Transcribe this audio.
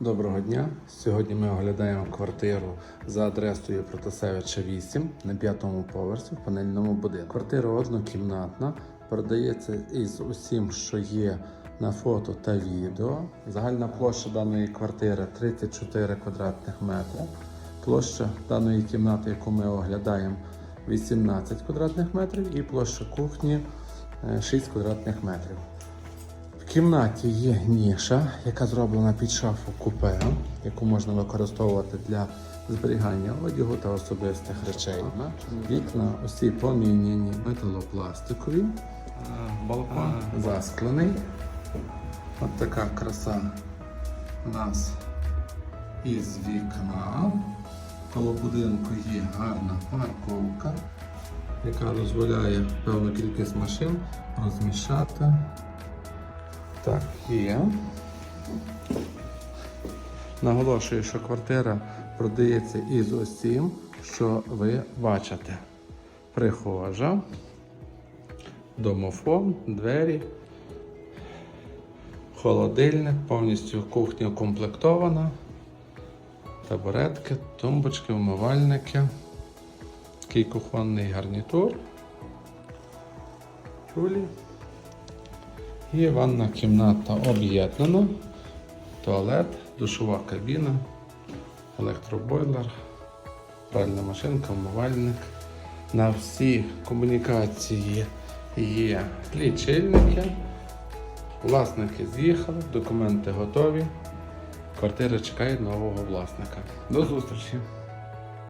Доброго дня! Сьогодні ми оглядаємо квартиру за адресою Протасевича 8 на п'ятому поверсі в панельному будинку. Квартира однокімнатна, продається із усім, що є на фото та відео. Загальна площа даної квартири 34 квадратних метри. Площа даної кімнати, яку ми оглядаємо, 18 квадратних метрів, і площа кухні е, 6 квадратних метрів. Кімнаті є ніша, яка зроблена під шафу купе, яку можна використовувати для зберігання одягу та особистих речей. Вікна усі поміняні металопластикові, балкон засклений. От така краса у нас із вікна. Коло будинку є гарна парковка, яка дозволяє певну кількість машин розміщати. Так, є. Наголошую, що квартира продається із усім, що ви бачите. Прихожа, домофон, двері, холодильник, повністю кухня укомплектована, табуретки, тумбочки, умивальники, такий кухонний гарнітур, тюлі. І ванна кімната об'єднана, туалет, душова кабіна, електробойлер, пральна машинка, умивальник. На всі комунікації є лічильники. Власники з'їхали, документи готові. Квартира чекає нового власника. До зустрічі!